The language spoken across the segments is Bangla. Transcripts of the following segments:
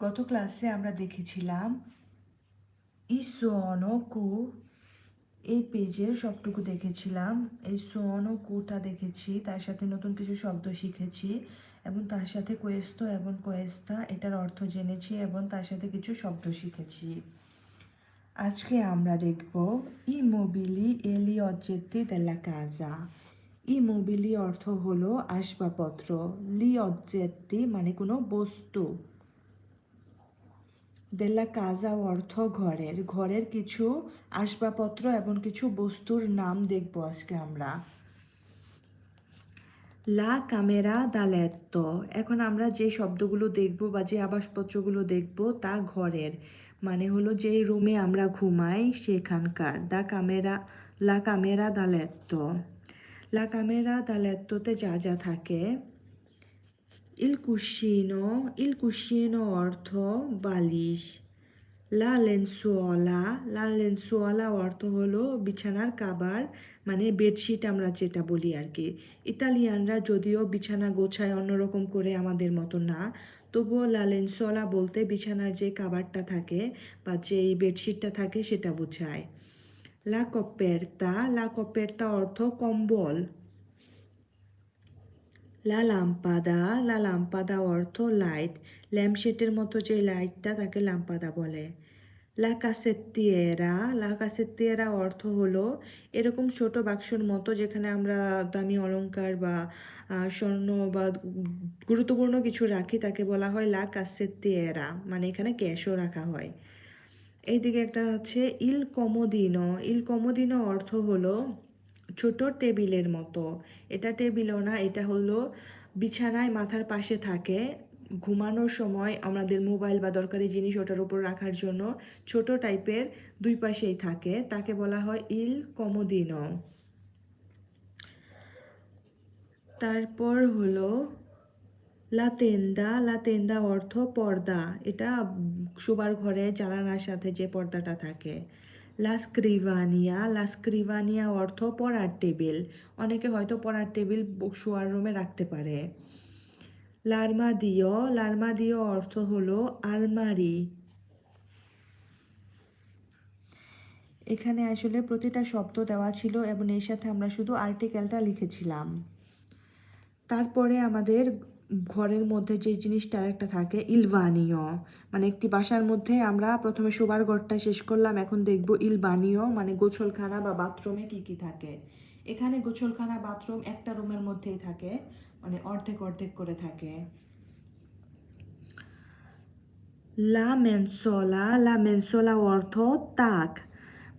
গত ক্লাসে আমরা দেখেছিলাম ইসোনো কু এই পেজের সবটুকু দেখেছিলাম। এই সোনো কুটা দেখেছি, তার সাথে নতুন কিছু শব্দ শিখেছি এবং তার সাথে কোয়েস্তো এবং কোয়েস্তা, এটার অর্থ জেনেছি এবং তার সাথে কিছু শব্দ শিখেছি। আজকে আমরা দেখব ই মোবিলি এলি অজ্জেত্তি দেলা কাজা ই মোবিলি অর্থ হলো আসবাবপত্র। লি অজ্জেত্তি মানে কোনো বস্তু। দেলা কাজা অর্থ ঘরের ঘরের কিছু আসবাবপত্র এবং কিছু বস্তুর নাম দেখব আজকে আমরা। লা ক্যামেরা দা লেত্তো এখন আমরা যে শব্দগুলো দেখব বা যে আবাসপত্রগুলো দেখব তা ঘরের। মানে হলো যে রুমে আমরা ঘুমাই সেখানকার। দা ক্যামেরা লা ক্যামেরা দা লেত্তো লা ক্যামেরা দা লেত্তোতে যা যা থাকে। ইল কুশিনো ইল কুশিনো অর্থ বালিশ লা লেন্সুয়ালা লা লেন্সুয়ালা অর্থ হলো বিছানার কাবার মানে বেডশিট আমরা যেটা বলি আর কি ইতালিয়ানরা যদিও বিছানা গোছায় অন্যরকম করে আমাদের মতো না, তবুও লা লেন্সুয়ালা বলতে বিছানার যে কাবারটা থাকে বা যে বেডশিটটা থাকে সেটা বোঝায়। লা কপেরতা লা কপেরতা অর্থ কম্বল লা লাম্পাদা লা লাম্পাদা অর্থ লাইট ল্যাম্পশেটের মতো যে লাইটটা তাকে লাম্পাদা বলে। লা কাসেত্তিয়েরা লা কাসেত্তিয়েরা অর্থ হলো এরকম ছোট বাক্সর মতো যেখানে আমরা দামি অলংকার বা স্বর্ণ বা গুরুত্বপূর্ণ কিছু রাখি, তাকে বলা হয় লা কাসেত্তিয়েরা মানে এখানে ক্যাশও রাখা হয়। এইদিকে একটা হচ্ছে ইল কমোদিনো ইল কমোদিনো অর্থ হলো ছোট টেবিলের মতো। এটা টেবিলও না, এটা হলো বিছানায় মাথার পাশে থাকে। ঘুমানোর সময় আমাদের মোবাইল বা দরকারি জিনিস ওটার উপর রাখার জন্য ছোট টাইপের দুই পাশেই থাকে। তাকে বলা হয় ইল কমোদিনো। তারপর হলো লাতেন্দা। লাতেন্দা অর্থ পর্দা। এটা শোবার ঘরে, জানালার সাথে যে পর্দাটা থাকে। লাস্ক্রিভানিয়া লাস্ক্রিভানিয়া অর্থ পড়ার টেবিল অনেকে হয়তো পড়ার টেবিল শোয়ার রুমে রাখতে পারে। লার্মাদিও লার্মাদিও অর্থ হলো আলমারি। এখানে আসলে প্রতিটা শব্দ দেওয়া ছিল এবং এর সাথে আমরা শুধু আর্টিকেলটা লিখেছিলাম। তারপরে আমাদের ঘরের মধ্যে যে জিনিসটা একটা থাকে, ইলবানীয়। মানে একটি বাসার মধ্যে আমরা প্রথমে শোবার ঘরটা শেষ করলাম, এখন দেখব ইলবানীয় মানে গোছলখানা বা বাথরুমে কি কি থাকে। এখানে গোছলখানা, বাথরুম একটা রুমের মধ্যেই থাকে মানে অর্ধেক অর্ধেক করে থাকে। লা মেনসোলা লা মেনসোলা অর্থ তাক।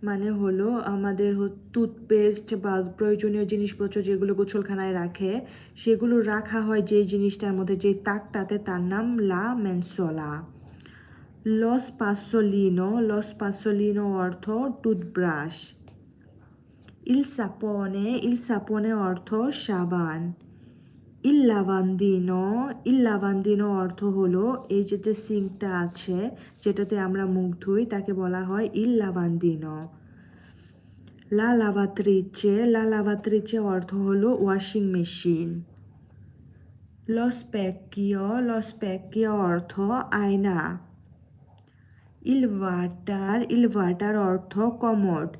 মানে হলো আমাদের টুথপেস্ট বা প্রয়োজনীয় জিনিসপত্র যেগুলো গোছলখানায় রাখে, সেগুলো রাখা হয় যে জিনিসটার মধ্যে যে তাকটাতে তার নাম লা মেনসোলা। লস পাসোলিনো লস পাসোলিনো অর্থ টুথব্রাশ ইল সাপনে ইল সাপনে অর্থ সাবান। ইল লাভান্দিনো ইল লাভান্দিনো অর্থ হলো এই যে যে সিঙ্কটা আছে, যেটাতে আমরা মুখ ধুই, তাকে বলা হয় ইল লাভান্দিনো লা লাভাত্রিচে লা লাভাত্রিচে অর্থ হলো ওয়াশিং মেশিন লস প্যাকিও লস প্যাকিও অর্থ আয়না. ইল ওয়াটার ইল ওয়াটার অর্থ কমোড।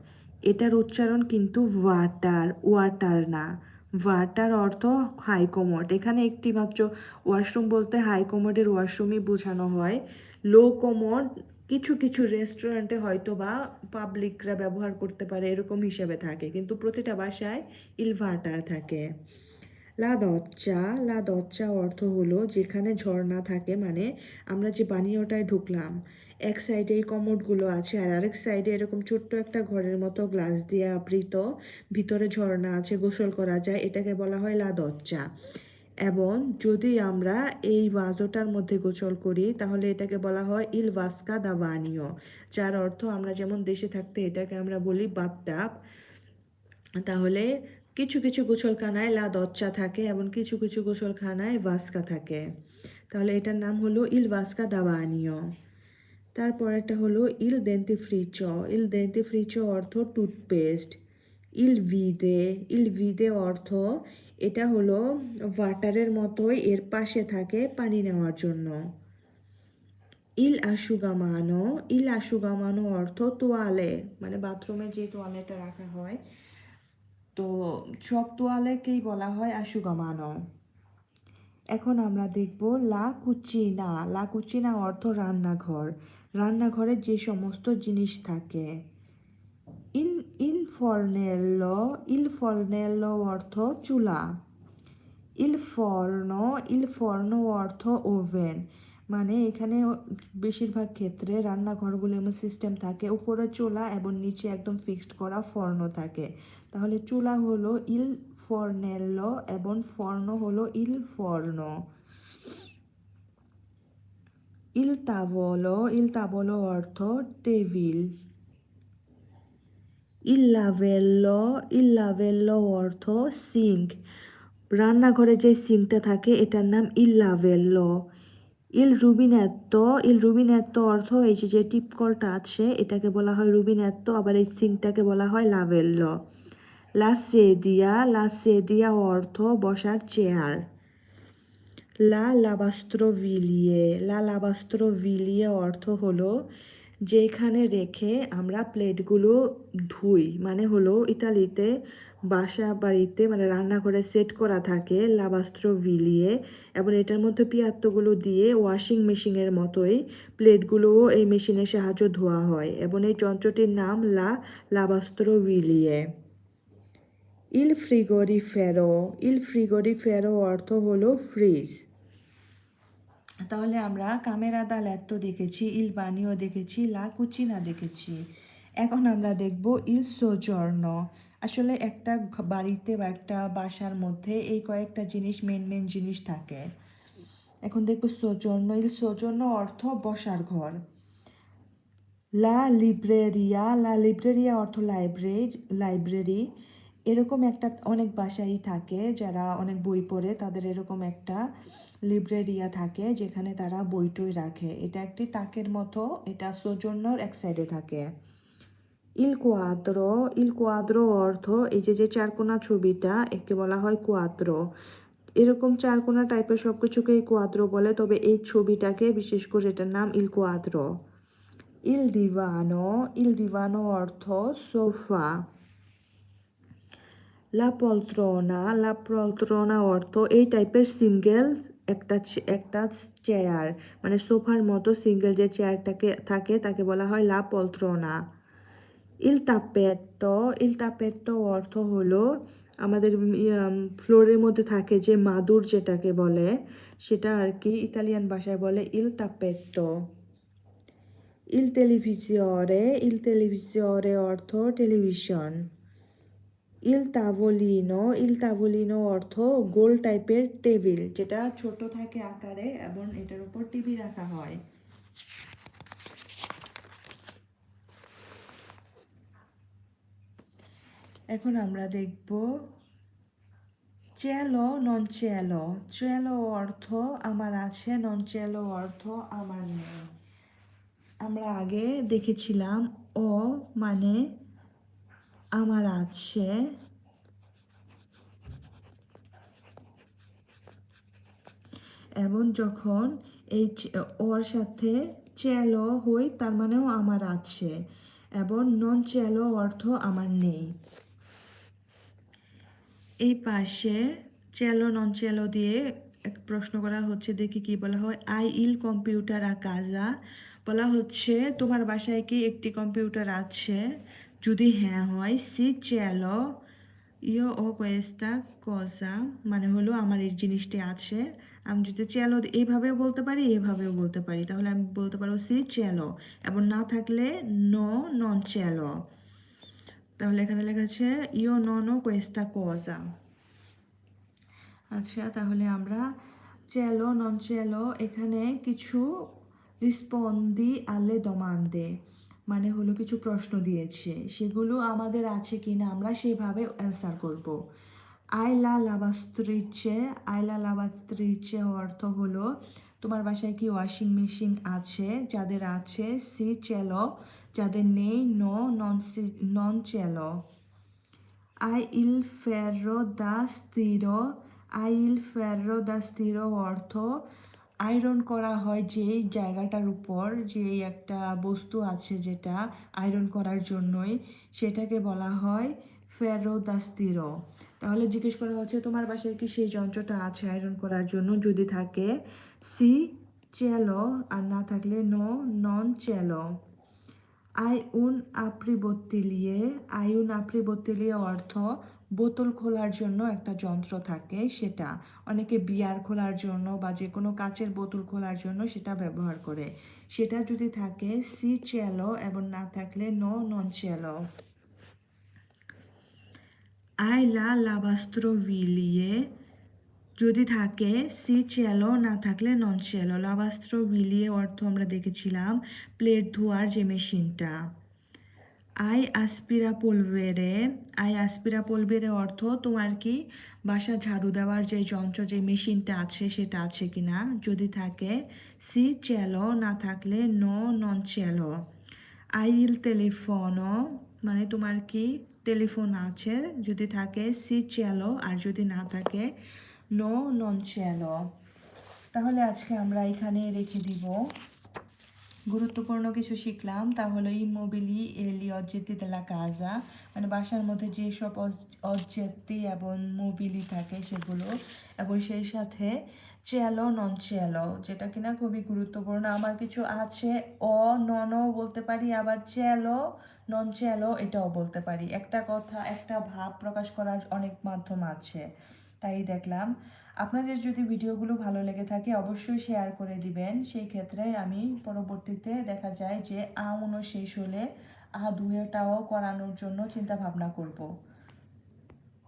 এটার উচ্চারণ কিন্তু ওয়াটার ওয়াটার না। ওয়াটার অর্থ হাই কমোড এখানে একটি মাত্র ওয়াশরুম বলতে হাই কমোডের ওয়াশরুমই বোঝানো হয়। লো কমোড কিছু কিছু রেস্টুরেন্টে হয়তো বা পাবলিকরা ব্যবহার করতে পারে এরকম হিসেবে থাকে, কিন্তু প্রতিটা বাসায় ইলভার্টার থাকে। লা দচ্চা লা দচ্চা অর্থ হলো যেখানে ঝর্ণা থাকে মানে আমরা যে পানীয়টায় ঢুকলাম এক সাইডে এই কমোডগুলো আছে আর আরেক সাইডে এরকম ছোট্ট একটা ঘরের মতো গ্লাস দিয়ে আবৃত, ভিতরে ঝর্ণা আছে, গোসল করা যায়, এটাকে বলা হয় লা দচ্চা এবং যদি আমরা এই বাজোটার মধ্যে গোসল করি, তাহলে এটাকে বলা হয় ইল ভাস্কা দা বানিও যার অর্থ আমরা যেমন দেশে থাকতে এটাকে আমরা বলি বাথটাব তাহলে কিছু কিছু গোসলখানায় লা দচ্চা থাকে এবং কিছু কিছু গোসলখানায় ভাস্কা থাকে। তাহলে এটার নাম হলো ইল ভাস্কা দা বানিও তারপরেরটা হলো ইল দেন্তিফ্রিচ ইল দেন্তিফ্রিচ অর্থ টুথপেস্ট ইল ভিদে ইল ভিদে অর্থ এটা হলো ওয়াটারের মতোই এর পাশে থাকে পানি নেওয়ার জন্য। ইল আশুগামানো। ইল আশুগামানো অর্থ তোয়ালে মানে বাথরুমে যে তোয়ালেটা রাখা হয়। তো সব তোয়ালেকেই বলা হয় আশুগামানো। এখন আমরা দেখব লা কুচিনা। লা কুচিনা অর্থ রান্নাঘর। রান্নাঘরে যে সমস্ত জিনিস থাকে। ইন, ইনফর্নেলো ইল ফর্নেলো অর্থ চুলা। ইল ফর্নো ইল ফর্নো অর্থ ওভেন। মানে এখানে বেশিরভাগ ক্ষেত্রে রান্নাঘরগুলো এমন সিস্টেম থাকে, উপরে চুলা এবং নিচে একদম ফিক্সড করা ফর্ন থাকে। তাহলে চুলা হলো ইল ফর্নেলো এবং ফর্ন হলো ইল ফর্নো ইল তাবলো ইল তাবলো অর্থ টেবিল ইল লাভেল্লো ইল লাভেল্লো অর্থ সিঙ্ক রান্নাঘরে যে সিঙ্কটা থাকে, এটার নাম ইল লাভেল্লো ইল রুবিনেত্তো ইল রুবিনেত্তো অর্থ এই যে যে টিপকলটা আছে, এটাকে বলা হয় রুবিনেত্তো আবার এই সিঙ্কটাকে বলা হয় লাভেল্লো লা সেদিয়া লা সেদিয়া অর্থ বসার চেয়ার লা লাবাস্ত্রভিলিয়ে। লা লাবাস্ত্রভিলিয়ে অর্থ হলো যেখানে রেখে আমরা প্লেটগুলো ধুই। মানে হলো ইতালিতে বাসা বাড়িতে মানে রান্নাঘরে সেট করা থাকে লাবাস্ত্র ভিলিয়ে এবং এটার মধ্যে পিয়াত্তগুলো দিয়ে ওয়াশিং মেশিনের মতোই প্লেটগুলোও এই মেশিনের সাহায্যে ধোয়া হয় এবং এই যন্ত্রটির নাম লা লাবাস্ত্র ভিলিয়ে ইল ফ্রিগরি ফেরো ইল ফ্রিগরি ফেরো অর্থ হলো ফ্রিজ। তাহলে আমরা কামেরা দা ল্যাত্তো দেখেছি, ইল বানিও দেখেছি, লা কুচিনা দেখেছি। এখন আমরা দেখব ইল সোজর্ন আসলে একটা বাড়িতে বা একটা বাসার মধ্যে এই কয়েকটা জিনিস মেন মেন জিনিস থাকে। এখন দেখব সোজর্ন ইল সোজর্ন অর্থ বসার ঘর। লা লিব্রেরিয়া। লা লিব্রেরিয়া অর্থ লাইব্রেরি লাইব্রেরি। এরকম একটা অনেক বাসাই থাকে যারা অনেক বই পড়ে, তাদের এরকম একটা লিব্রেরিয়া থাকে যেখানে তারা বই টই রাখে। এটা একটি তাকের মতো, এটা সৌজন্যর এক সাইডে থাকে। ইল কোয়াদ্রো ইল কোয়াদ্রো অর্থ এই যে যে চারকোনা ছবিটা, একে বলা হয় কোয়াদ্রো। এরকম চারকোনা টাইপের সব কিছুকেই কোয়াদ্রো বলে, তবে এই ছবিটাকে বিশেষ করে এটার নাম ইল কোয়াদ্রো। ইল দিভানো ইল দিভানো অর্থ সোফা। লা পলত্রনা লা পলত্রনা অর্থ এই টাইপের সিঙ্গেল একটা একটা চেয়ার মানে সোফার মতো সিঙ্গেল যে চেয়ারটাকে থাকে, তাকে বলা হয় লা পলত্রনা। ইল তাপেত্তো ইল তাপেত্তো অর্থ হলো আমাদের ফ্লোরের মধ্যে থাকে যে মাদুর যেটাকে বলে, সেটা আর কি ইতালিয়ান ভাষায় বলে ইল তাপেত্তো। ইল টেলিভিজিওরে ইল টেলিভিজিওরে অর্থ টেলিভিশন। ইল তাভলিনো ইল তাভলিনো অর্থ গোল টাইপের টেবিল, যেটা ছোট থাকে আকারে এবং এটার উপর টিভি রাখা হয়। এখন আমরা দেখব চেলো নন চেলো চেলো অর্থ আমার আছে নন চেলো অর্থ আমার নেই। আমরা আগে দেখেছিলাম ও মানে আমার আছে এবং যখন এই ওর সাথে চেলো হই, তার মানেও আমার আছে। এবং নন চেলো অর্থ আমার নেই। এই পাশে চেলো নন চেলো দিয়ে এক প্রশ্ন করা হচ্ছে, দেখি কি বলা হয়। আই ইল কম্পিউটার আ কাজা? বলা হচ্ছে, তোমার বাসায় কি একটি কম্পিউটার আছে? যদি হ্যাঁ হয়, সি চেলো। ইও ও কোয়েস্তা কজা মানে হলো আমার এই জিনিসটি আছে। আমি যদি চেলো এইভাবেও বলতে পারি, এভাবেও বলতে পারি। তাহলে আমি বলতে পারব সি চেলো। এবং না থাকলে নো, নন চেলো। তাহলে এখানে লেখা আছে ইও ননো কোয়েস্তা কোজা আচ্ছা তাহলে আমরা চেলো, নন চেলো, এখানে কিছু রিসপন্দি আলে দমান্দে মানে হলো কিছু প্রশ্ন দিয়েছে। সেগুলো আমাদের আছে কি না আমরা সেভাবে অ্যান্সার করব। আইলা লাভাস্ত্রিচে আইলা লাভাস্ত্রিচে অর্থ হলো তোমার বাসায় কি ওয়াশিং মেশিন আছে? যাদের আছে, সি চেলো, যাদের নেই, নো, নন সি, নন চেলো। আই ইল ফেরো দা স্থির আই ইল ফেরো দা স্থির অর্থ আয়রন করা হয় যেই জায়গাটার উপর যেই একটা বস্তু আছে যেটা আয়রন করার জন্যই, সেটাকে বলা হয় ফেরোদাস্তিরো। তাহলে জিজ্ঞেস করা হচ্ছে, তোমার বাসায় কি সেই যন্ত্রটা আছে আয়রন করার জন্য? যদি থাকে, সি চেলো, আর না থাকলে নো, নন চেলো। আই উন আপরি বত্তিলিয়ে আইউন আপরি বত্তিলিয়ে অর্থ বোতল খোলার জন্য একটা যন্ত্র থাকে সেটা। অনেকে বিয়ার খোলার জন্য বা যে কোনো কাচের বোতল খোলার জন্য সেটা ব্যবহার করে। সেটা যদি থাকে, সি চেলো এবং না থাকলে নো নন চেলো। আই লা লাবাস্ত্র ভিলিয়ে যদি থাকে, সি চেলো, না থাকলে নন চেলো। লাভাস্ত্র ভিলিয়ে অর্থ আমরা দেখেছিলাম, প্লেট ধোয়ার যে মেশিনটা। আই আসপিরা পোলভেরে আই আসপিরা পোলভেরে অর্থ তোমার কি বাসা ঝাড়ু দেওয়ার যে যন্ত্র, যে মেশিনটা আছে, সেটা আছে কি না যদি থাকে, সি চেলো না থাকলে নো নন চেলো আই ইল টেলিফোনও মানে তোমার কি টেলিফোন আছে, যদি থাকে সি চেলো আর যদি না থাকে নো নন চেলো তাহলে আজকে আমরা এখানে রেখে দিব। গুরুত্বপূর্ণ কিছু শিখলাম তাহলে ইমোবিলি, এলি, অজ্জেতি দেলা কাজা মানে বাসার মধ্যে যেসব অজ্জেতি এবং মোবিলি থাকে সেগুলো। এবং সেই সাথে চেলো নন চেলো যেটা কিনা খুবই গুরুত্বপূর্ণ। আমার কিছু আছে, অ, ননও বলতে পারি, আবার চেলো নন চেলো এটাও বলতে পারি। একটা কথা, একটা ভাব প্রকাশ করার অনেক মাধ্যম আছে। তাই দেখলাম। আপনাদের যদি ভিডিওগুলো ভালো লেগে থাকে, অবশ্যই শেয়ার করে দিবেন। সেই ক্ষেত্রে আমি পরবর্তীতে দেখা যায় যে, আ শেষ হলে আ দুয়েটাও করানোর জন্য চিন্তা ভাবনা করব।